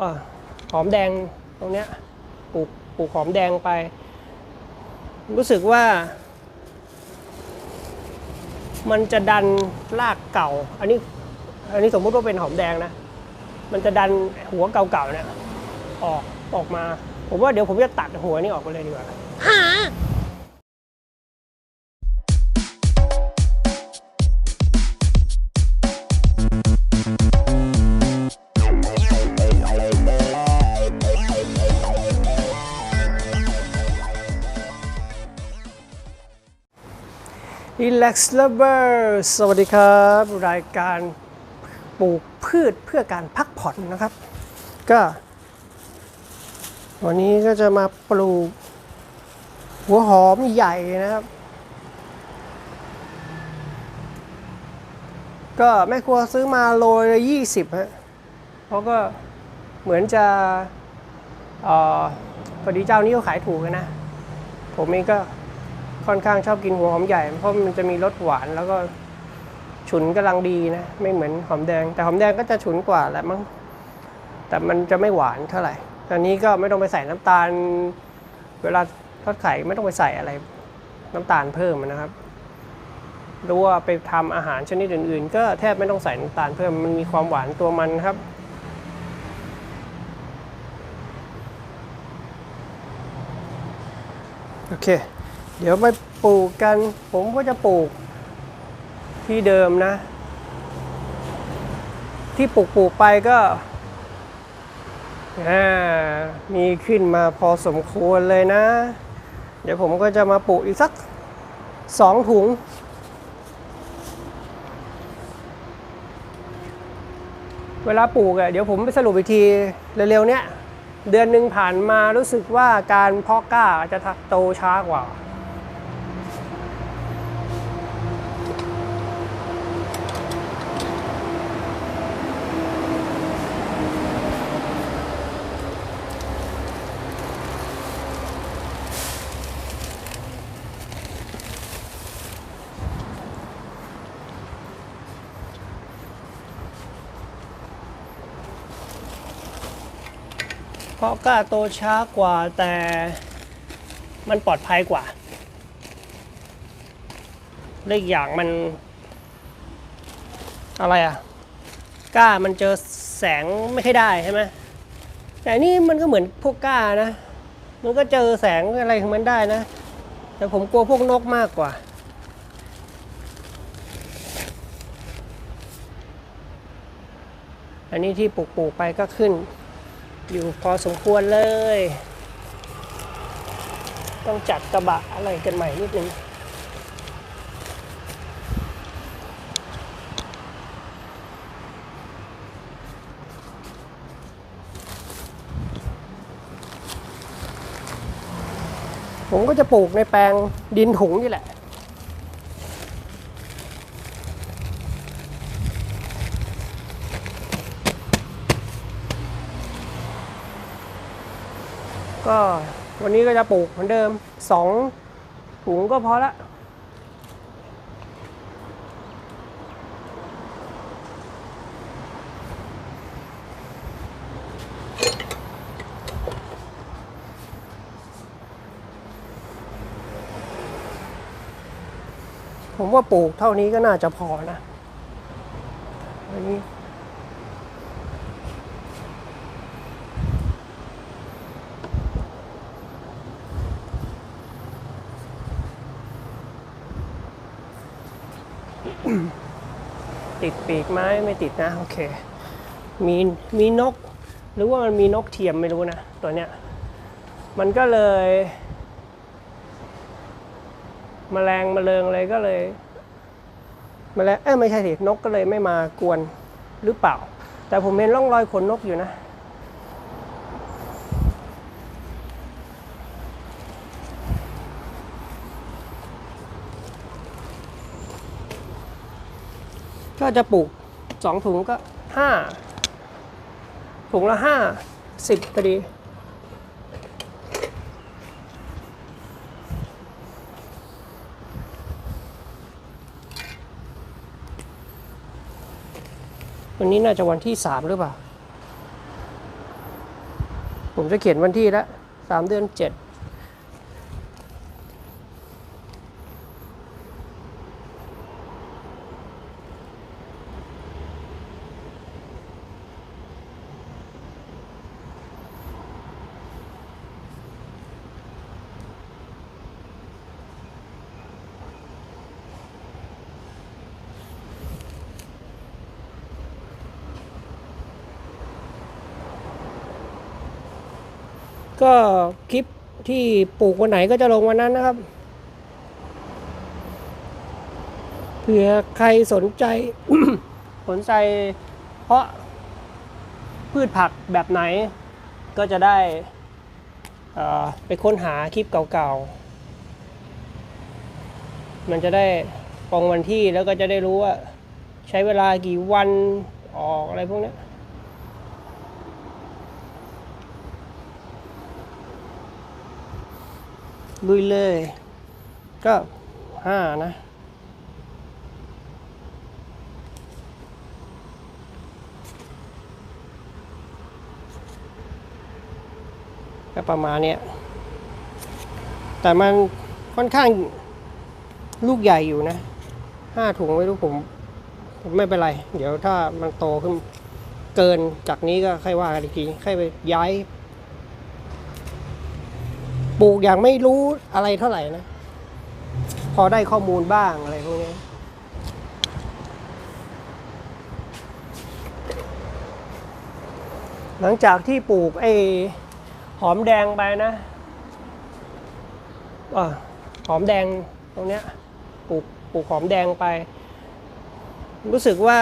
อหอมแดงตรงเนี้ยปลูกปลูกหอมแดงไป รู้สึกว่า มันจะดันรากเก่า อันนี้อันนี้สมมุติว่าเป็นหอมแดงนะ มันจะดันหัวเก่าๆเนี่ยออกออกมา ผมว่าเดี๋ยวผมจะตัดหัวนี่ออกไปเลยดีกว่า Relax Lover สวัสดีครับ รายการปลูกพืชเพื่อการพักผ่อนนะครับ ก็ วันนี้ก็จะมาปลูก หัวหอมใหญ่นะครับ ก็แม่ครัวซื้อมาโลละยี่สิบฮะเพราะก็เหมือนจะออพอดีเจ้านี้เขาขายถูกนะ ผมเองก็ ค่อนข้างชอบกินหัวหอมใหญ่ เพราะมันจะมีรสหวานแล้วก็ฉุนกำลังดีนะ ไม่เหมือนหอมแดง แต่หอมแดงก็จะฉุนกว่าแหละมั้งแต่มันจะไม่หวานเท่าไหร่ตอนนี้ก็ไม่ต้องไปใส่น้ำตาล เวลาทอดไข่ไม่ต้องไปใส่อะไร น้ำตาลเพิ่มนะครับหรือว่าไปทำอาหารชนิดอื่น ๆ ก็แทบไม่ต้องใส่น้ำตาลเพิ่มมันมีความหวานตัวมันครับโอเค เดี๋ยวไปปลูกกัน ผมก็จะปลูกที่เดิมนะ ที่ปลูกปลูกไปก็มีขึ้นมาพอสมควรเลยนะ เดี๋ยวผมก็จะมาปลูกอีกสักสองถุง เวลาปลูกอะเดี๋ยวผมไปสรุปอีกทีเร็วๆเนี้ยเดือนหนึ่งผ่านมารู้สึกว่าการเพาะกล้าจะโตช้ากว่า ราะกล้าโตช้ากว่าแต่มันปลอดภัยกว่าและอีกอย่างมัน อะไรอะก้ามันเจอแสงไม่ค่อยได้ใช่ไหมแต่นี่มันก็เหมือนพวกก้านะ มันก็เจอแสงอะไรของมันได้นะ แต่ผมกลัวพวกนกมากกว่าอันนี้ที่ปลูกปลูกๆไปก็ขึ้น อยู่พอสมควรเลย ต้องจัดกระบะอะไรกันใหม่นิดนึงผมก็จะปลูกในแปลงดินถุงนี่แหละ ก็วันนี้ก็จะปลูกเหมือนเดิมสองถุงก็พอละผมว่าปลูกเท่านี้ก็น่าจะพอนะอันนี้ ปีกไม้ไม่ติดนะ โอเค มีมีนก หรือว่ามันมีนกเทียมไม่รู้นะ ตัวเนี้ย มันก็เลยมแมลงมาเริงอะไรก็เลยมแมลงเอ้ไม่ใช่สินกก็เลยไม่มากวนหรือเปล่า แต่ผมเห็นร่องรอยขนนกอยู่นะ ก็จะปลูกสองถุงก็ห้าถุงละห้าสิบพอดี วันนี้น่าจะวันที่สามหรือเปล่า ผมจะเขียนวันที่แล้วสามเดือนเจ็ด ก็คลิปที่ปลูกวันไหนก็จะลงวันนั้นนะครับ เผื่อใครสนใจ สนใจเพราะพืชผักแบบไหนก็จะได้ไปค้นหาคลิปเก่าๆ มันจะได้ตรงวันที่แล้วก็จะได้รู้ว่า ใช้เวลากี่วันออกอะไรพวกนี้ ลุยเลย ก็ห้านะ ก็ประมาณเนี้ย แต่มันค่อนข้างลูกใหญ่อยู่นะห้าถุงไม่รู้ผมผมไม่เป็นไร เดี๋ยวถ้ามันโตขึ้นเกินจากนี้ก็ค่อยว่ากันอีกที ค่อยไปย้าย ปลูกอย่างไม่รู้อะไรเท่าไหร่นะ พอได้ข้อมูลบ้างอะไรพวกนี้หลังจากที่ปลูกไอ้หอมแดงไปนะอหอมแดงตรงเนี้ยปลูกปลูกหอมแดงไป รู้สึกว่า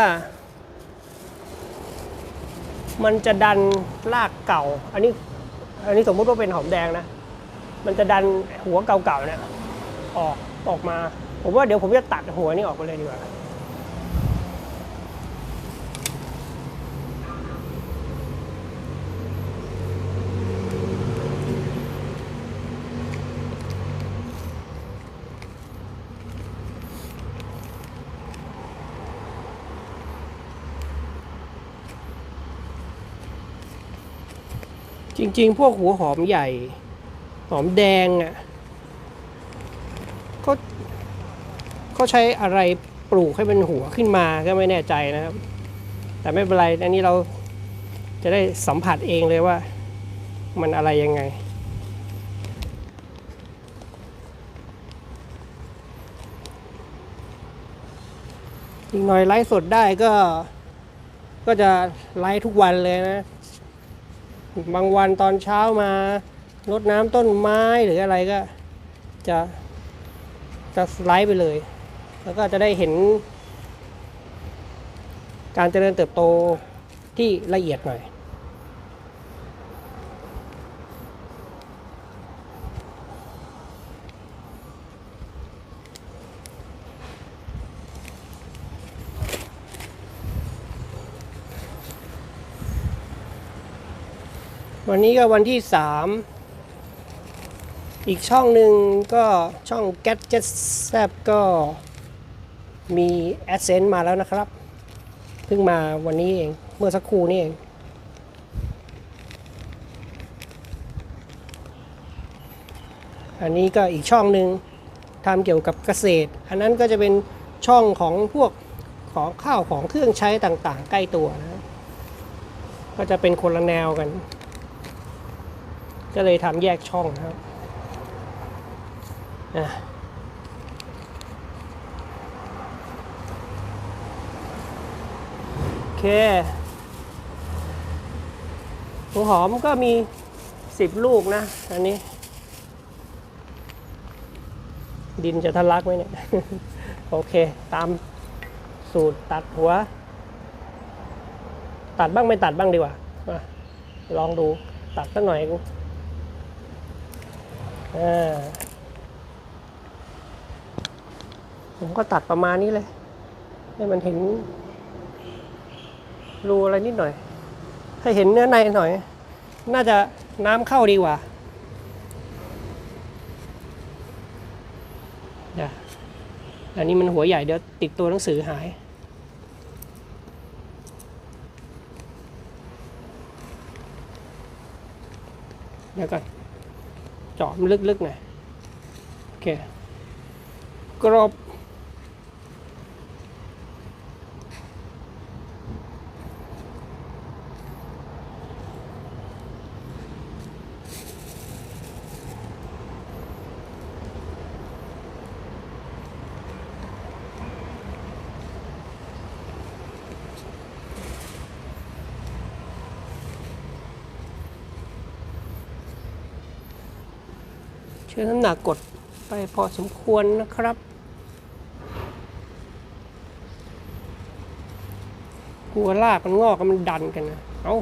มันจะดันรากเก่า อันนี้ อันนี้สมมุติว่าเป็นหอมแดงนะ มันจะดันหัวเก่าๆเนี่ยออกออกมา ผมว่าเดี๋ยวผมจะตัดหัวนี่ออกไปเลยดีกว่า จริง ๆ พวกหัวหอมใหญ่ หอมแดงอะเขาเขาใช้อะไรปลูกให้เป็นหัวขึ้นมาก็ไม่แน่ใจนะครับ แต่ไม่เป็นไรอันนี้เราจะได้สัมผัสเองเลยว่า มันอะไรยังไง อีกหน่อยไลฟ์สดได้ก็ ก็จะไลฟ์ทุกวันเลยนะ บางวันตอนเช้ามา รดน้ำต้นไม้หรืออะไรก็จะจะสไลด์ไปเลย แล้วก็จะได้เห็น การเจริญเติบโตที่ละเอียดหน่อยวันนี้ก็วันที่สาม อีกช่องหนึ่งก็ช่อง Gadget แซบก็มี AdSense มาแล้วนะครับ เพิ่งมาวันนี้เอง เมื่อสักครู่นี่เอง อันนี้ก็อีกช่องหนึ่งทำเกี่ยวกับเกษตร อันนั้นก็จะเป็นช่องของพวกของข้าวของเครื่องใช้ต่างๆ ใกล้ตัวนะ ก็จะเป็นคนละแนวกัน ก็เลยทำแยกช่องนะครับ อะโอเคหัวหอมก็มีสิบลูกนะ อันนี้ ดินจะทะลักไหมเนี่ย โอเค ตามสูตรตัดหัว ตัดบ้างไม่ตัดบ้างดีกว่า ลองดูตัดสักหน่อยกูอ่า ผมก็ตัดประมาณนี้เลย ให้มันเห็น รูอะไรนิดหน่อยให้เห็นเนื้อในหน่อย น่าจะน้ำเข้าดีกว่าเดี๋ยวอันนี้มันหัวใหญ่เดี๋ยวติดตัวหนังสือหาย เดี๋ยวก่อนเจาะมันลึกๆหน่อยโอเคกรอบ เชื่อน้ำหนักกดไปพอสมควรนะครับ กลัวลากมันงอกมันดันกันนะเอา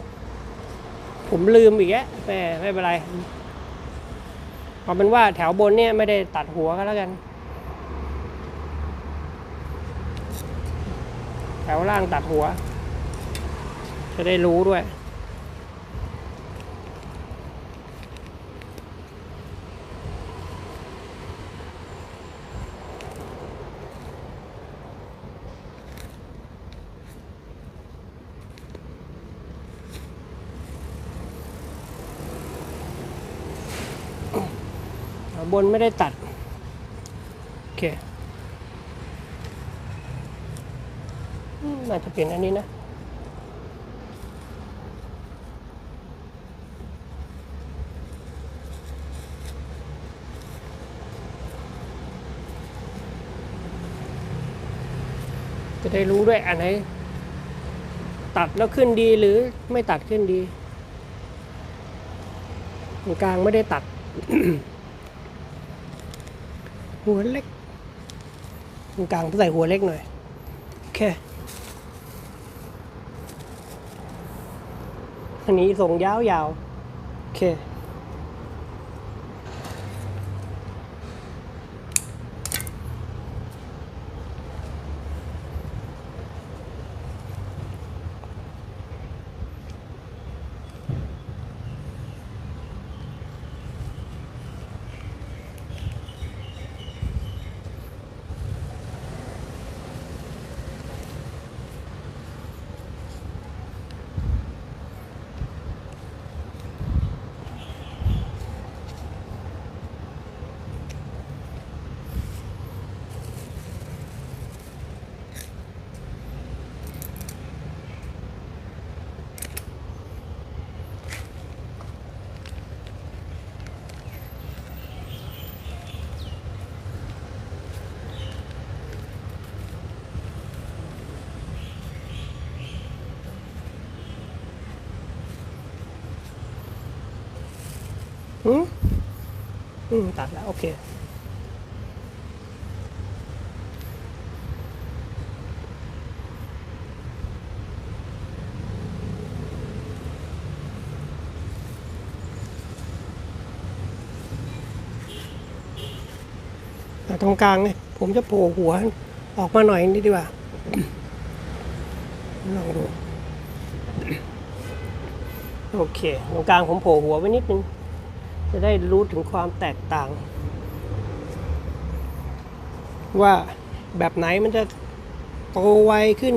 ผมลืมอีกแยะแม่ไม่เป็นไรเอาเป็นว่าแถวบนเนี่ยไม่ได้ตัดหัวก็แล้วกัน แถวล่างตัดหัว จะได้รู้ด้วย บนไม่ได้ตัด โอเคอืมน่าจะเป็นอันนี้นะจะได้รู้ด้วยอันไหนตัดแล้วขึ้นดีหรือไม่ตัดขึ้นดีตรงกลางไม่ได้ตัด หัวเล็กตรงกลางใส่หัวเล็กหน่อย โอเค อันนี้ส่งยาวๆ โอเค อืมอืมตัดแล้ว โอเค แต่ตรงกลางเนี่ยผมจะโผล่หัวออกมาหน่อยนิดดีกว่าลองดู โอเค ตรงกลางผมโผล่หัวไว้นิดนึง จะได้รู้ถึงความแตกต่าง ว่าแบบไหนมันจะโตไวขึ้น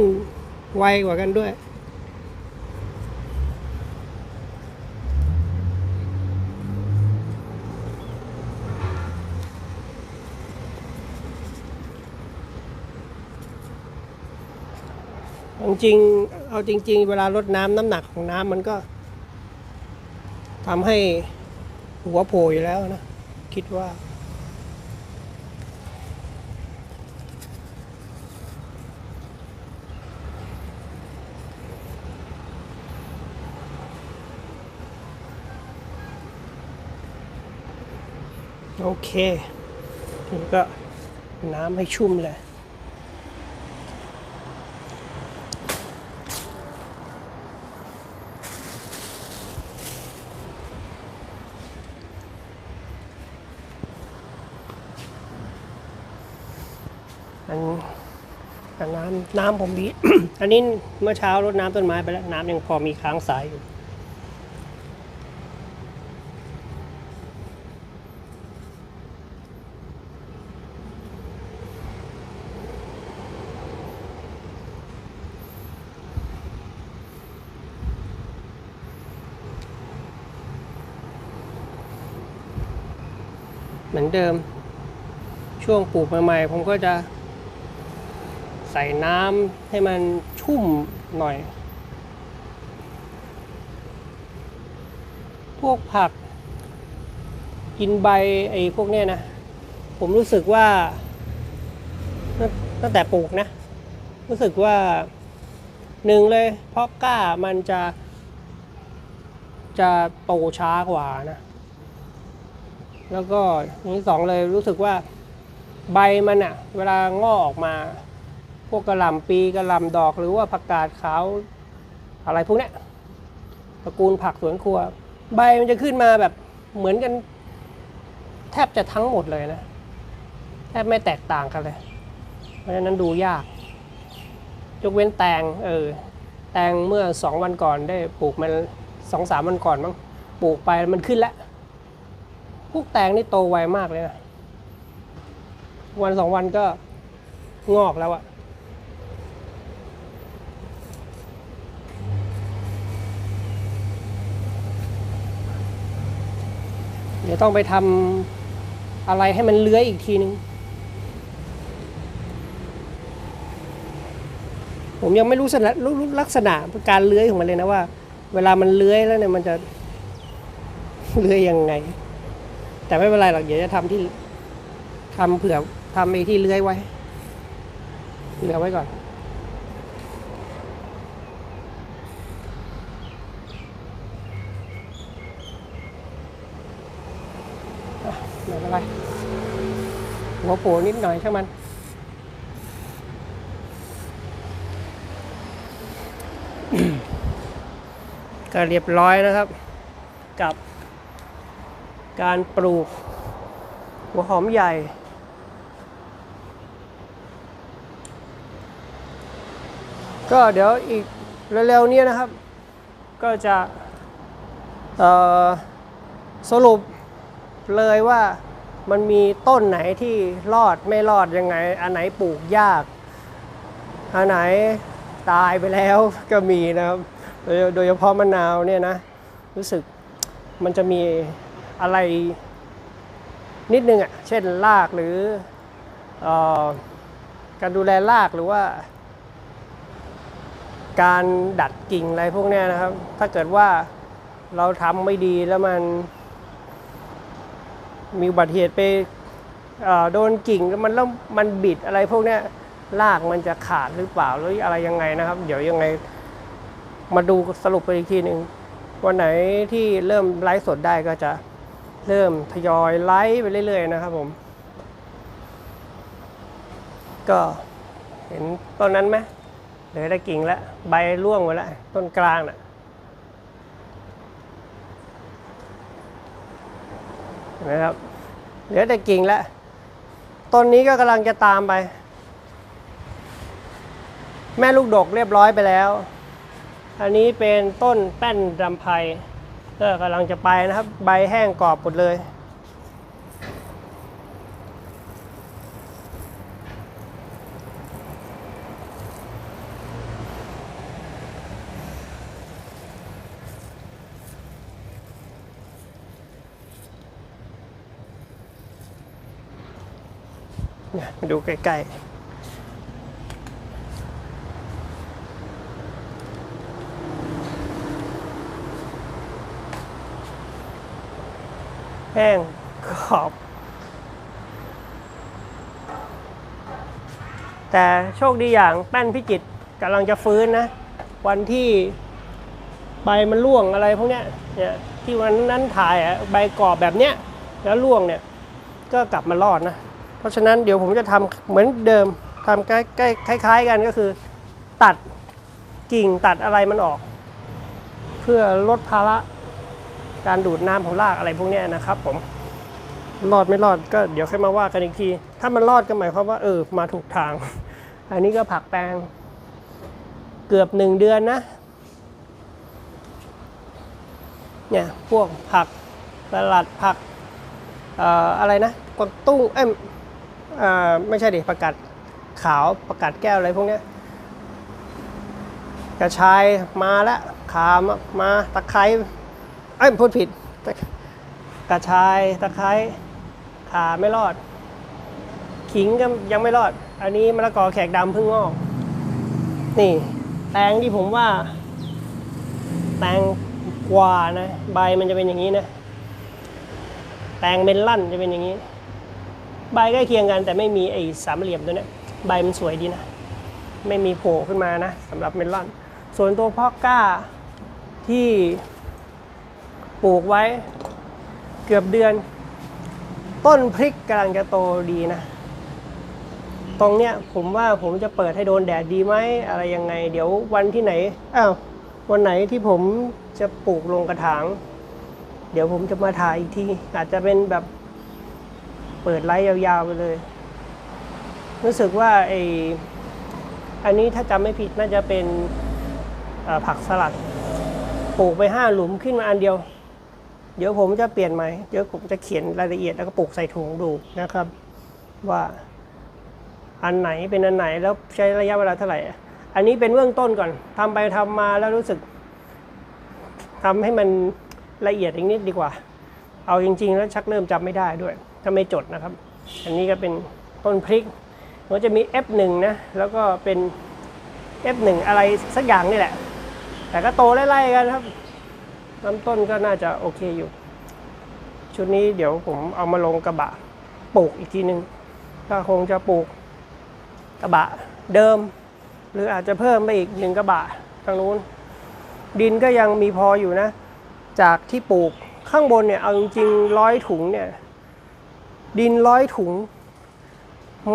ไวกว่ากันด้วย จริงเอาจริง ๆ เวลาลดน้ำน้ำหนักของน้ำมันก็ทำให้ หัวโผล่อยู่แล้วนะ คิดว่า โอเคนี้ก็น้ำให้ชุ่มเลย อันอั น้ำผมดี อันนี้เมื่อเช้ารดน้ำต้นไม้ไปแล้ว น้ำยังพอมีค้างสายอยู่ เหมือนเดิม ช่วงปลูกใหม่ๆ ผมก็จะ ใส่น้ำให้มันชุ่มหน่อย พวกผักกินใบไอ้พวกเนี้ยนะ ผมรู้สึกว่า ตั้งแต่ปลูกนะ รู้สึกว่าหนึ่งเลย เพราะก้ามันจะ จะโตช้ากว่านะ แล้วก็อย่างที่สองเลยรู้สึกว่าใบมันอะเวลางอกออกมา พวกกระหล่ำปีกระหล่ำดอกหรือว่าผักกาดขาวอะไรพวกนี้ตระกูลผักสวนครัว ใบมันจะขึ้นมาแบบเหมือนกัน แทบจะทั้งหมดเลยนะแทบไม่แตกต่างกันเลย เพราะฉะนั้นดูยาก ยกเว้นแตงเออแตงเมื่อสองวันก่อนได้ปลูกมันสองสามวันก่อนมั้งปลูกไปมันขึ้นแล้วพวกแตงนี่โตไวมากเลยนะวันสองวันก็งอกแล้วอะ ดี๋ยวต้องไปทำอะไรให้มันเลื้อยอีกทีนึง ผมยังไม่รู้สนะรู้รู้ลักษณะการเลื้อยของมันเลยนะว่า เวลามันเลื้อยแล้วเนี่ยมันจะเลื้อยยังไง แต่ไม่เป็นไรหรอกเดี๋ยวจะทำที่ทำเผื่อทำไอ้ที่เลื้อยไว้เลื้อไว้ก่อน อะไม่เป็นไร หัวโผล่นิดหน่อยช่างมัน ก็เรียบร้อยนะครับ กับการปลูก หัวหอมใหญ่ก็เดี๋ยวอีกเร็วๆเนี้นะครับ ก็จะสรุปเลยว่า มันมีต้นไหนที่รอดไม่รอดยังไง อันไหนปลูกยาก อันไหนตายไปแล้วก็มีนะครับ โดยโดยเฉพาะมะนาวเนี่ยนะ รู้สึกมันจะมีอะไรนิดนึงอะ เช่นรากหรืออการดูแลรากหรือว่า การดัดกิ่งอะไรพวกนี้นะครับ ถ้าเกิดว่าเราทำไม่ดีแล้วมัน มีอุบัติเหตุไปโดนกิ่งแล้วมันแล้วมันบิดอะไรพวกนี้ยรากมันจะขาดหรือเปล่าหรืออะไรยังไงนะครับ เดี๋ยวยังไง มาดูสรุปไปอีกทีหนึ่งวันไหนที่เริ่มไลฟ์สดได้ก็จะเริ่มทยอยไลฟ์ไปเรื่อยๆนะครับผม ก็เห็นต้นนั้นไหมเหลือแต่กิ่งแล้วใบร่วงหมดแล้วต้นกลางน่ะ นะครับเหลือแต่กิ่งแล้วต้นนี้ก็กำลังจะตามไป แม่ลูกดกเรียบร้อยไปแล้ว อันนี้เป็นต้นแป้นดำไพก็กำลังจะไปนะครับ ใบแห้งกรอบหมดเลย นี่ยดูใกล้ๆแห้งกรอบ แต่โชคดีอย่างแป้นพิจิตกำลังจะฟื้นนะ วันที่ใบมันร่วงอะไรพวกเนี้ยเนี่ยที่วันนั้นถ่ายอะใบกรอบแบบเนี้ยแล้วร่วงเนี่ยก็กลับมารอดนะ เพราะฉะนั้นเดี๋ยวผมจะทำเหมือนเดิมทำใกล้ใกล้คล้าย ๆ กันก็คือ ตัดกิ่งตัดอะไรมันออก เพื่อลดภาระการดูดน้ำของรากอะไรพวกนี้นะครับ ผมรอดไม่รอดก็เดี๋ยวค่อยมาว่ากันอีกที ถ้ามันรอดก็หมายความว่าเออมาถูกทาง อันนี้ก็ผักแปลงเกือบหนึ่งเดือนนะเนี่ยพวกผักสลัดผักอออะไรนะกวางตุ้งเอ้ย ไม่ใช่ดิผักกาดขาวผักกาดแก้วอะไรพวกนี้กระชายมาแล้วขามามาตะไคร้เอ้ยพูดผิด กระชายตะไคร้ขาไม่รอด ขิงก็ยังไม่รอด อันนี้มะละกอแขกดำเพิ่งงอกนี่แตงที่ผมว่า แตงกวานะ ใบมันจะเป็นอย่างนี้นะ แตงเมลลั่นจะเป็นอย่างนี้ ใบใกล้เคียงกันแต่ไม่มีไอ้สามเหลี่ยมตัวเนี้ยใบมันสวยดีนะ ไม่มีโผล่ขึ้นมานะสำหรับเมลอน ส่วนตัวพ่อกล้าที่ปลูกไว้เกือบเดือน ต้นพริกกำลังจะโตดีนะ ตรงเนี้ยผมว่าผมจะเปิดให้โดนแดดดีไหมอะไรยังไง เดี๋ยววันที่ไหนอ้าววันไหนที่ผมจะปลูกลงกระถาง เดี๋ยวผมจะมาถ่ายอีกทีอาจจะเป็นแบบ เปิดไลฟ์ยาวๆไปเลย รู้สึกว่าไออันนี้ถ้าจำไม่ผิดน่าจะเป็นผักสลัดปลูกไปห้าหลุมขึ้นมาอันเดียว เดี๋ยวผมจะเปลี่ยนใหม่เดี๋ยวผมจะเขียนรายละเอียดแล้วก็ปลูกใส่ถุงดูนะครับ ว่าอันไหนเป็นอันไหนแล้วใช้ระยะเวลาเท่าไหร่ อันนี้เป็นเบื้องต้นก่อนทำไปทำมาแล้วรู้สึกทำให้มันละเอียดอีกนิดดีกว่า เอาจริง ๆ แล้วชักเริ่มจำไม่ได้ด้วย ถ้าไม่จดนะครับ อันนี้ก็เป็นต้นพริกมันจะมี F1 นะแล้วก็เป็น F1 อะไรสักอย่างนี่แหละ แต่ก็โตไล่ๆกันครับลำต้นก็น่าจะโอเคอยู่ ชุดนี้เดี๋ยวผมเอามาลงกระบะปลูกอีกทีหนึงก็คงจะปลูกกระบะเดิม หรืออาจจะเพิ่มไปอีกหนึ่งกระบะทางนู้น ดินก็ยังมีพออยู่นะ จากที่ปลูกข้างบนเนี่ยเอาจริงๆร้อยถุงเนี่ย ดินร้อยถุง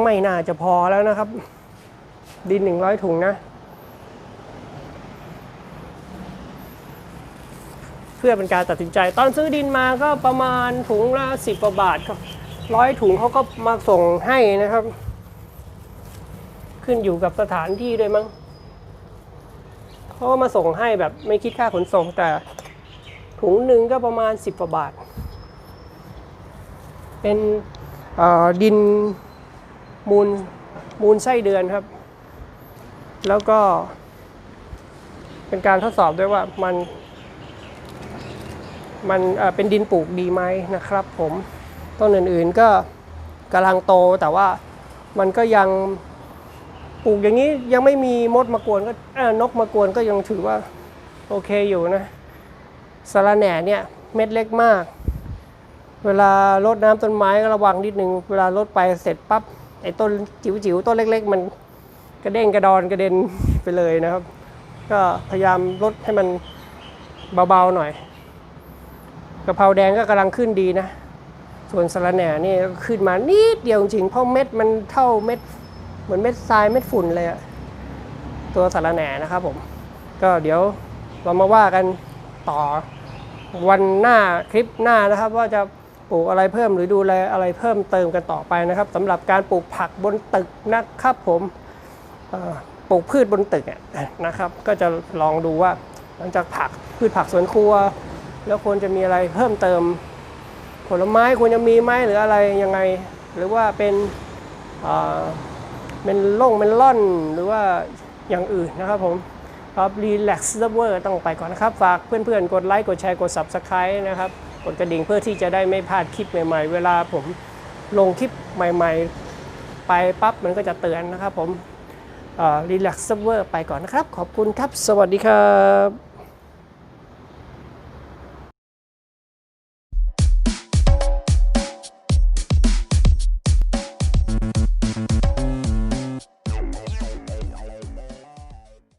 ไม่น่าจะพอแล้วนะครับ ดินหนึ่งร้อยถุงนะ เพื่อเป็นการตัดสินใจ ตอนซื้อดินมาก็ประมาณถุงละสิบกว่าบาทครับร้อยถุงเขาก็มาส่งให้นะครับ ขึ้นอยู่กับสถานที่ด้วยมั้งเขาก็มาส่งให้แบบไม่คิดค่าขนส่งแต่ถุงหนึ่งก็ประมาณสิบกว่าบาท เป็นดินมูลมูลไส้เดือนครับ แล้วก็ เป็นการทดสอบด้วยว่ามัน มันเป็นดินปลูกดีไหมนะครับ ผมต้นอื่นๆก็กำลังโตแต่ว่ามันก็ยังปลูกอย่างนี้ยังไม่มีมดมากวนก็นกมากวนก็ยังถือว่า โอเคอยู่นะสาระแหน่เนี่ยเม็ดเล็กมาก เวลารดน้ำต้นไม้ก็ระวังนิดนึง เวลารดไปเสร็จปั๊บไอ้ต้นจิ๋วๆต้นเล็ก ๆ มันกระเด้งกระดอนกระเด็นไปเลยนะครับ ก็พยายามลดให้มันเบาๆหน่อยกะเพราแดงก็กำลังขึ้นดีนะ ส่วนสะระแหน่นี่ก็ขึ้นมานิดเดียวจริงๆเพราะเม็ดมันเท่าเม็ดเหมือนเม็ดทรายเม็ดฝุ่นเลยอะตัวสะระแหน่นะครับผม ก็เดี๋ยวเรามาว่ากันต่อวันหน้าคลิปหน้านะครับว่าจะ ปลูกอะไรเพิ่มหรือดูแลอะไรเพิ่มเติมกันต่อไปนะครับสำหรับการปลูกผักบนตึกนะครับผมปลูกพืชบนตึกนะครับ ก็จะลองดูว่าหลังจากผักพืชผักสวนครัว แล้วควรจะมีอะไรเพิ่มเติม ผลไม้ควรจะมีไหมหรืออะไรยังไง หรือว่าเป็นเป็นล่งเป็นล่อนหรือว่าอย่างอื่นนะครับผมครับ Relax Lover ต้องไปก่อนนะครับ ฝากเพื่อนๆ กดไลค์ กดแชร์ กด Subscribe นะครับ ดกระดิ่งเพื่อที่จะได้ไม่พลาดคลิปใหม่ ๆ เวลาผมลงคลิปใหม่ ๆ ไปปั๊บมันก็จะเตือนนะครับผมเอ่อ Relax Lover ไปก่อนนะครับ ขอบคุณครับ สวัสดีครับ